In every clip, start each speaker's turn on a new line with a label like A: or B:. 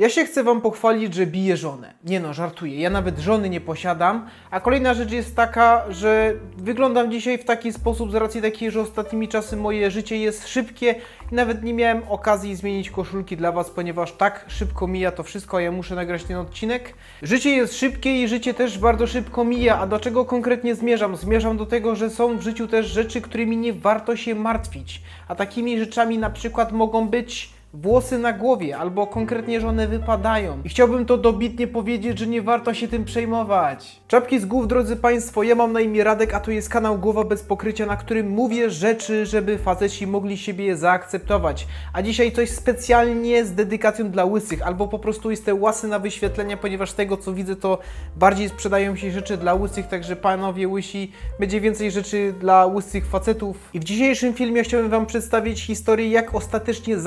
A: Ja się chcę wam pochwalić, że biję żonę. Nie no, żartuję. Ja nawet żony nie posiadam. A kolejna rzecz jest taka, że wyglądam dzisiaj w taki sposób z racji takiej, że ostatnimi czasy moje życie jest szybkie i nawet nie miałem okazji zmienić koszulki dla was, ponieważ tak szybko mija to wszystko, a ja muszę nagrać ten odcinek. Życie jest szybkie i życie też bardzo szybko mija. A do czego konkretnie zmierzam? Zmierzam do tego, że są w życiu też rzeczy, którymi nie warto się martwić. A takimi rzeczami na przykład mogą być włosy na głowie, albo konkretnie, że one wypadają. I chciałbym to dobitnie powiedzieć, że nie warto się tym przejmować. Czapki z głów, drodzy Państwo, ja mam na imię Radek, a to jest kanał Głowa Bez Pokrycia, na którym mówię rzeczy, żeby faceci mogli siebie zaakceptować. A dzisiaj coś specjalnie z dedykacją dla łysych, albo po prostu jest te łasy na wyświetlenia, ponieważ tego co widzę, to bardziej sprzedają się rzeczy dla łysych, także panowie łysi, będzie więcej rzeczy dla łysych facetów. I w dzisiejszym filmie chciałbym Wam przedstawić historię, jak ostatecznie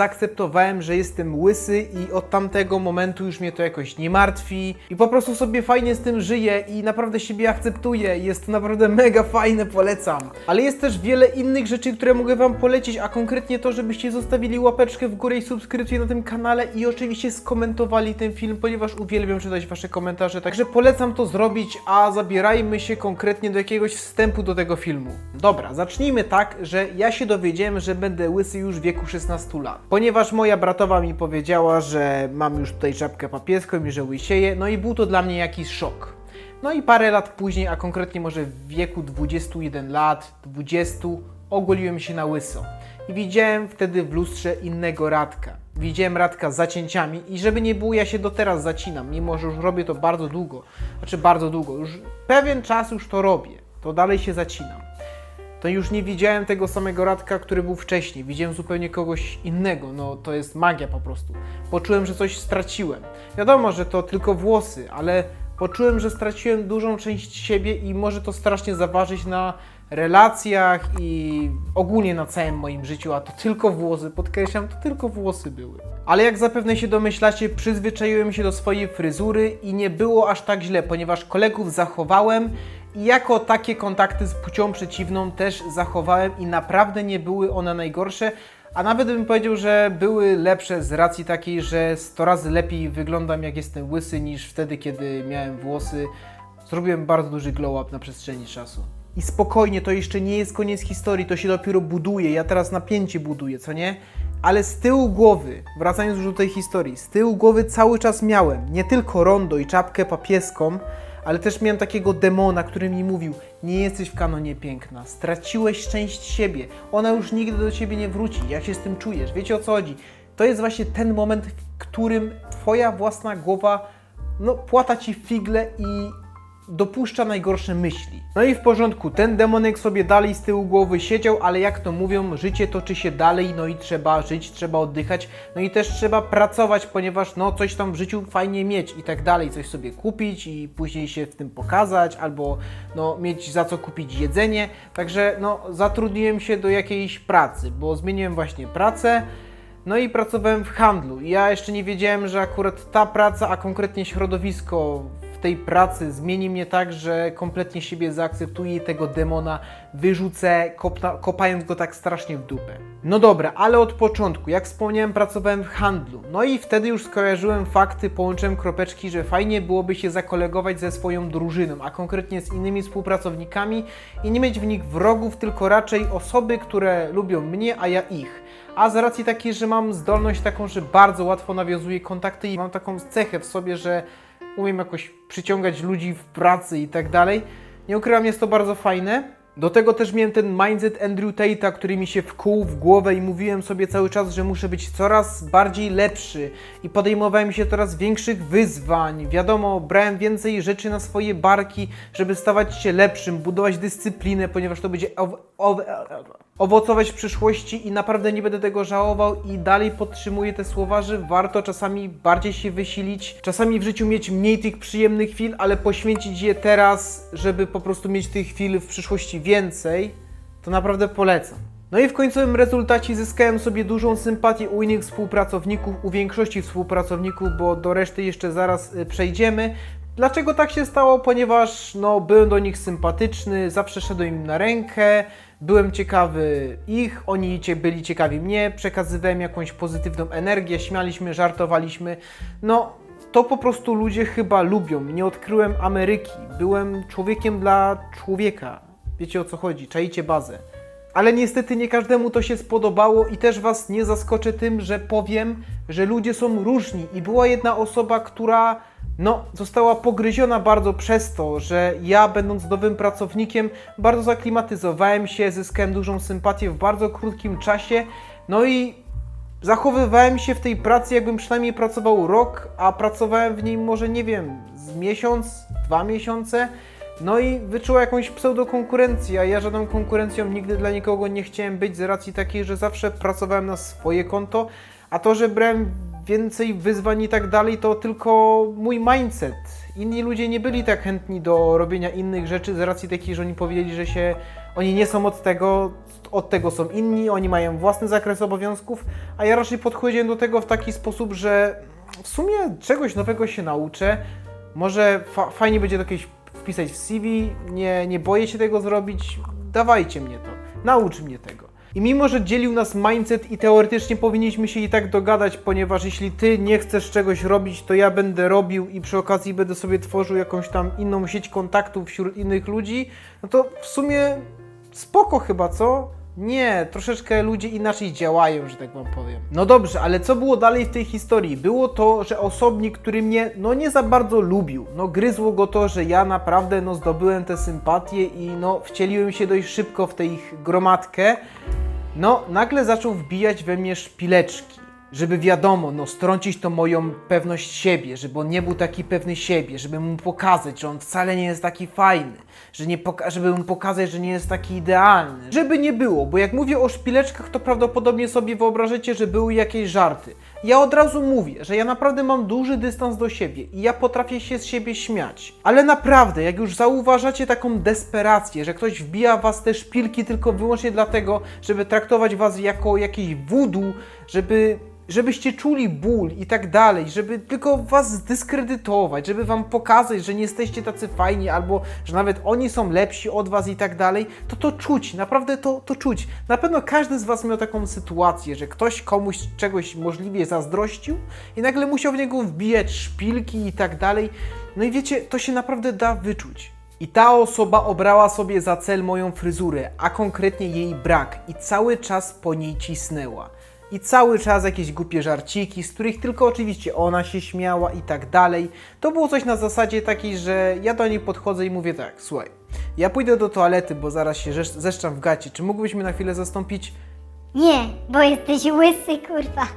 A: zaakceptowałem, że jestem łysy i od tamtego momentu już mnie to jakoś nie martwi i po prostu sobie fajnie z tym żyję i naprawdę siebie akceptuję. Jest to naprawdę mega fajne, polecam. Ale jest też wiele innych rzeczy, które mogę Wam polecić, a konkretnie to, żebyście zostawili łapeczkę w górę i subskrypcję na tym kanale i oczywiście skomentowali ten film, ponieważ uwielbiam czytać Wasze komentarze, także polecam to zrobić, a zabierajmy się konkretnie do jakiegoś wstępu do tego filmu. Dobra, zacznijmy tak, że ja się dowiedziałem, że będę łysy już w wieku 16 lat, ponieważ moja bratowa mi powiedziała, że mam już tutaj czapkę papieską i że łysieję, no i był to dla mnie jakiś szok. No i parę lat później, a konkretnie może w wieku 21 lat, 20, ogoliłem się na łyso. I widziałem wtedy w lustrze innego Radka. Widziałem Radka z zacięciami i żeby nie było, ja się do teraz zacinam, mimo że już robię to bardzo długo. Znaczy bardzo długo, już pewien czas już to robię, to dalej się zacinam. To już nie widziałem tego samego Radka, który był wcześniej. Widziałem zupełnie kogoś innego. No to jest magia po prostu. Poczułem, że coś straciłem. Wiadomo, że to tylko włosy, ale poczułem, że straciłem dużą część siebie i może to strasznie zaważyć na relacjach i ogólnie na całym moim życiu, a to tylko włosy, podkreślam, to tylko włosy były. Ale jak zapewne się domyślacie, przyzwyczaiłem się do swojej fryzury i nie było aż tak źle, ponieważ kolegów zachowałem jako takie kontakty z płcią przeciwną też zachowałem i naprawdę nie były one najgorsze, a nawet bym powiedział, że były lepsze z racji takiej, że 100 razy lepiej wyglądam jak jestem łysy niż wtedy, kiedy miałem włosy. Zrobiłem bardzo duży glow up na przestrzeni czasu. I spokojnie, to jeszcze nie jest koniec historii, to się dopiero buduje. Ja teraz napięcie buduję, co nie? Ale z tyłu głowy, wracając już do tej historii, z tyłu głowy cały czas miałem nie tylko rondo i czapkę papieską, ale też miałem takiego demona, który mi mówił: Nie jesteś w kanonie piękna, straciłeś część siebie, ona już nigdy do ciebie nie wróci. Jak się z tym czujesz? Wiecie o co chodzi? To jest właśnie ten moment, w którym twoja własna głowa no, płata ci figle i dopuszcza najgorsze myśli. No i w porządku, ten demonek sobie dalej z tyłu głowy siedział, ale jak to mówią, życie toczy się dalej, no i trzeba żyć, trzeba oddychać, no i też trzeba pracować, ponieważ no coś tam w życiu fajnie mieć i tak dalej, coś sobie kupić i później się w tym pokazać, albo no mieć za co kupić jedzenie, także no zatrudniłem się do jakiejś pracy, bo zmieniłem właśnie pracę, no i pracowałem w handlu. Ja jeszcze nie wiedziałem, że akurat ta praca, a konkretnie środowisko tej pracy zmieni mnie tak, że kompletnie siebie zaakceptuję tego demona wyrzucę, kopna, kopając go tak strasznie w dupę. No dobra, ale od początku, jak wspomniałem, pracowałem w handlu. No i wtedy już skojarzyłem fakty, połączyłem kropeczki, że fajnie byłoby się zakolegować ze swoją drużyną, a konkretnie z innymi współpracownikami i nie mieć w nich wrogów, tylko raczej osoby, które lubią mnie, a ja ich. A z racji takiej, że mam zdolność taką, że bardzo łatwo nawiązuję kontakty i mam taką cechę w sobie, że umiem jakoś przyciągać ludzi w pracy i tak dalej, nie ukrywam, jest to bardzo fajne. Do tego też miałem ten mindset Andrew Tate'a, który mi się wkuł w głowę i mówiłem sobie cały czas, że muszę być coraz bardziej lepszy i podejmowałem się coraz większych wyzwań. Wiadomo, brałem więcej rzeczy na swoje barki, żeby stawać się lepszym, budować dyscyplinę, ponieważ to będzie owocować w przyszłości i naprawdę nie będę tego żałował i dalej podtrzymuję te słowa, że warto czasami bardziej się wysilić, czasami w życiu mieć mniej tych przyjemnych chwil, ale poświęcić je teraz, żeby po prostu mieć tych chwil w przyszłości więcej, to naprawdę polecam. No i w końcowym rezultacie zyskałem sobie dużą sympatię u innych współpracowników, u większości współpracowników, bo do reszty jeszcze zaraz y, przejdziemy. Dlaczego tak się stało? Ponieważ no, byłem do nich sympatyczny, zawsze szedłem im na rękę, byłem ciekawy ich, oni byli ciekawi mnie, przekazywałem jakąś pozytywną energię, śmialiśmy, żartowaliśmy. No, to po prostu ludzie chyba lubią. Nie odkryłem Ameryki. Byłem człowiekiem dla człowieka. Wiecie o co chodzi, czajcie bazę. Ale niestety nie każdemu to się spodobało i też was nie zaskoczę tym, że powiem, że ludzie są różni i była jedna osoba, która no, została pogryziona bardzo przez to, że ja będąc nowym pracownikiem bardzo zaklimatyzowałem się, zyskałem dużą sympatię w bardzo krótkim czasie, no i zachowywałem się w tej pracy, jakbym przynajmniej pracował rok, a pracowałem w niej może, nie wiem, z miesiąc, dwa miesiące. No i wyczuła jakąś pseudokonkurencję, a ja żadną konkurencją nigdy dla nikogo nie chciałem być z racji takiej, że zawsze pracowałem na swoje konto, a to, że brałem więcej wyzwań i tak dalej, to tylko mój mindset. Inni ludzie nie byli tak chętni do robienia innych rzeczy z racji takiej, że oni powiedzieli, że się oni nie są od tego, od tego są inni, oni mają własny zakres obowiązków, a ja raczej podchodziłem do tego w taki sposób, że w sumie czegoś nowego się nauczę. Może fa fajnie będzie to kiedyś wpisać w CV, nie, nie boję się tego zrobić, dawajcie mnie to, naucz mnie tego. I mimo, że dzielił nas mindset i teoretycznie powinniśmy się i tak dogadać, ponieważ jeśli ty nie chcesz czegoś robić, to ja będę robił i przy okazji będę sobie tworzył jakąś tam inną sieć kontaktów wśród innych ludzi, no to w sumie spoko chyba, co? Nie, troszeczkę ludzie inaczej działają, że tak wam powiem. No dobrze, ale co było dalej w tej historii? Było to, że osobnik, który mnie no nie za bardzo lubił, no gryzło go to, że ja naprawdę no zdobyłem tę sympatię i no wcieliłem się dość szybko w tę ich gromadkę. No, nagle zaczął wbijać we mnie szpileczki, żeby wiadomo, no strącić to moją pewność siebie, żeby on nie był taki pewny siebie, żeby mu pokazać, że on wcale nie jest taki fajny, że nie poka- żeby mu pokazać, że nie jest taki idealny. Żeby nie było, bo jak mówię o szpileczkach, to prawdopodobnie sobie wyobrażacie, że były jakieś żarty. Ja od razu mówię, że ja naprawdę mam duży dystans do siebie i ja potrafię się z siebie śmiać. Ale naprawdę, jak już zauważacie taką desperację, że ktoś wbija was te szpilki tylko wyłącznie dlatego, żeby traktować was jako jakieś voodoo, żeby żebyście czuli ból i tak dalej, żeby tylko was zdyskredytować, żeby wam pokazać, że nie jesteście tacy fajni, albo że nawet oni są lepsi od was i tak dalej, to to czuć, naprawdę to, to czuć. Na pewno każdy z was miał taką sytuację, że ktoś komuś czegoś możliwie zazdrościł i nagle musiał w niego wbijać szpilki i tak dalej. No i wiecie, to się naprawdę da wyczuć. I ta osoba obrała sobie za cel moją fryzurę, a konkretnie jej brak i cały czas po niej cisnęła. I cały czas jakieś głupie żarciki, z których tylko oczywiście ona się śmiała i tak dalej. To było coś na zasadzie takiej, że ja do niej podchodzę i mówię tak, słuchaj, ja pójdę do toalety, bo zaraz się zesz- zeszczam w gacie. Czy mógłbyś mnie na chwilę zastąpić?
B: Nie, bo jesteś łysy, kurwa.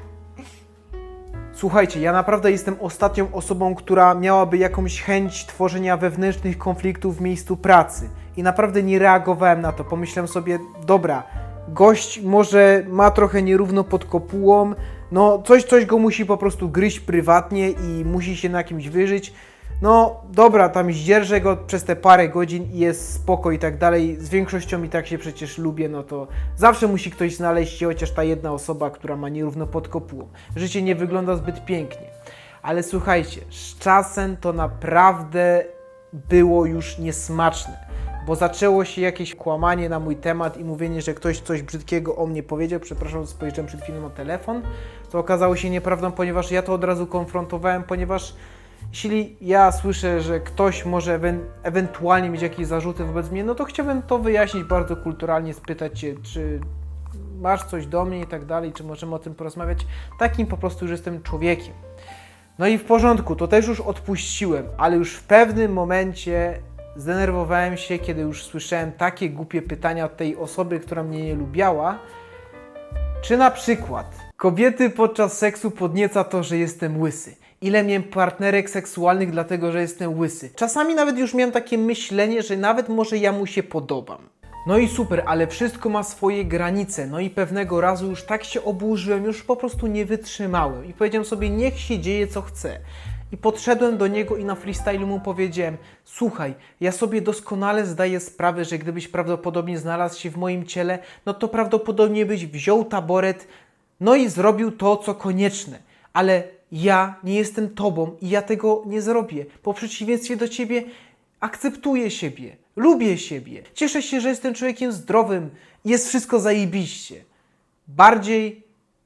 A: Słuchajcie, ja naprawdę jestem ostatnią osobą, która miałaby jakąś chęć tworzenia wewnętrznych konfliktów w miejscu pracy. I naprawdę nie reagowałem na to. Pomyślałem sobie, dobra, gość może ma trochę nierówno pod kopułą, no coś, coś go musi po prostu gryźć prywatnie i musi się na kimś wyżyć. No dobra, tam zdzierżę go przez te parę godzin i jest spoko i tak dalej. Z większością i tak się przecież lubię, no to zawsze musi ktoś znaleźć się, chociaż ta jedna osoba, która ma nierówno pod kopułą. Życie nie wygląda zbyt pięknie. Ale słuchajcie, z czasem to naprawdę było już niesmaczne bo zaczęło się jakieś kłamanie na mój temat i mówienie, że ktoś coś brzydkiego o mnie powiedział. Przepraszam, spojrzałem przed chwilą na telefon. To okazało się nieprawdą, ponieważ ja to od razu konfrontowałem, ponieważ jeśli ja słyszę, że ktoś może ewen- ewentualnie mieć jakieś zarzuty wobec mnie, no to chciałbym to wyjaśnić bardzo kulturalnie, spytać Cię, czy masz coś do mnie i tak dalej, czy możemy o tym porozmawiać. Takim po prostu już jestem człowiekiem. No i w porządku, to też już odpuściłem, ale już w pewnym momencie zdenerwowałem się, kiedy już słyszałem takie głupie pytania od tej osoby, która mnie nie lubiała. Czy na przykład kobiety podczas seksu podnieca to, że jestem łysy? Ile miałem partnerek seksualnych dlatego, że jestem łysy? Czasami nawet już miałem takie myślenie, że nawet może ja mu się podobam. No i super, ale wszystko ma swoje granice. No i pewnego razu już tak się oburzyłem, już po prostu nie wytrzymałem. I powiedziałem sobie, niech się dzieje co chce. I podszedłem do niego i na freestyle mu powiedziałem: Słuchaj, ja sobie doskonale zdaję sprawę, że gdybyś prawdopodobnie znalazł się w moim ciele, no to prawdopodobnie byś wziął taboret, no i zrobił to, co konieczne. Ale ja nie jestem tobą i ja tego nie zrobię. Po przeciwieństwie do ciebie akceptuję siebie. Lubię siebie. Cieszę się, że jestem człowiekiem zdrowym. Jest wszystko zajebiście. Bardziej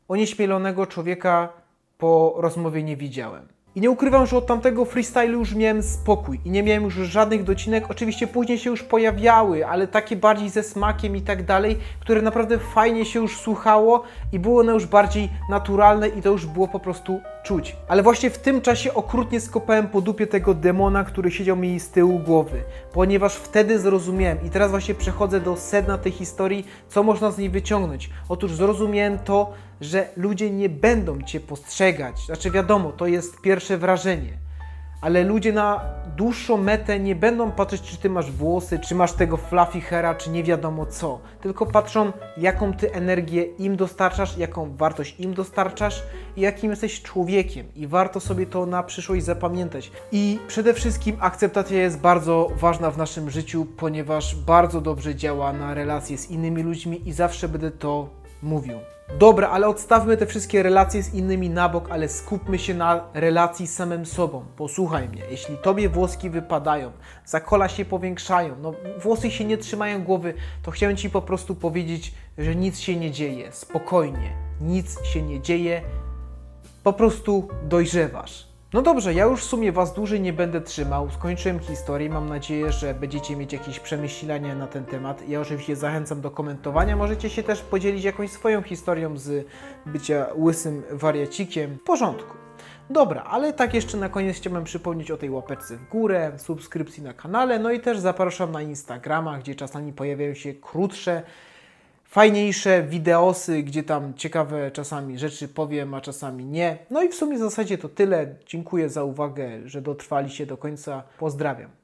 A: onieśmielonego człowieka po rozmowie nie widziałem. I nie ukrywam, że od tamtego freestylu już miałem spokój i nie miałem już żadnych docinek. Oczywiście później się już pojawiały, ale takie bardziej ze smakiem i tak dalej, które naprawdę fajnie się już słuchało i było one już bardziej naturalne i to już było po prostu czuć. Ale właśnie w tym czasie okrutnie skopałem po dupie tego demona, który siedział mi z tyłu głowy, ponieważ wtedy zrozumiałem i teraz właśnie przechodzę do sedna tej historii, co można z niej wyciągnąć. Otóż zrozumiałem to, że ludzie nie będą cię postrzegać. Znaczy wiadomo, to jest pierwsze wrażenie. Ale ludzie na dłuższą metę nie będą patrzeć, czy ty masz włosy, czy masz tego fluffy haira, czy nie wiadomo co. Tylko patrzą, jaką ty energię im dostarczasz, jaką wartość im dostarczasz i jakim jesteś człowiekiem. I warto sobie to na przyszłość zapamiętać. I przede wszystkim akceptacja jest bardzo ważna w naszym życiu, ponieważ bardzo dobrze działa na relacje z innymi ludźmi i zawsze będę to mówił. Dobra, ale odstawmy te wszystkie relacje z innymi na bok, ale skupmy się na relacji z samym sobą. Posłuchaj mnie, jeśli tobie włoski wypadają, zakola się powiększają, no włosy się nie trzymają głowy, to chciałem ci po prostu powiedzieć, że nic się nie dzieje. Spokojnie, nic się nie dzieje, po prostu dojrzewasz. No dobrze, ja już w sumie Was dłużej nie będę trzymał. Skończyłem historię. Mam nadzieję, że będziecie mieć jakieś przemyślenia na ten temat. Ja oczywiście zachęcam do komentowania. Możecie się też podzielić jakąś swoją historią z bycia łysym wariacikiem. W porządku. Dobra, ale tak jeszcze na koniec chciałbym przypomnieć o tej łapeczce w górę, subskrypcji na kanale, no i też zapraszam na Instagrama, gdzie czasami pojawiają się krótsze, fajniejsze wideosy, gdzie tam ciekawe czasami rzeczy powiem, a czasami nie. No i w sumie w zasadzie to tyle. Dziękuję za uwagę, że dotrwaliście do końca. Pozdrawiam.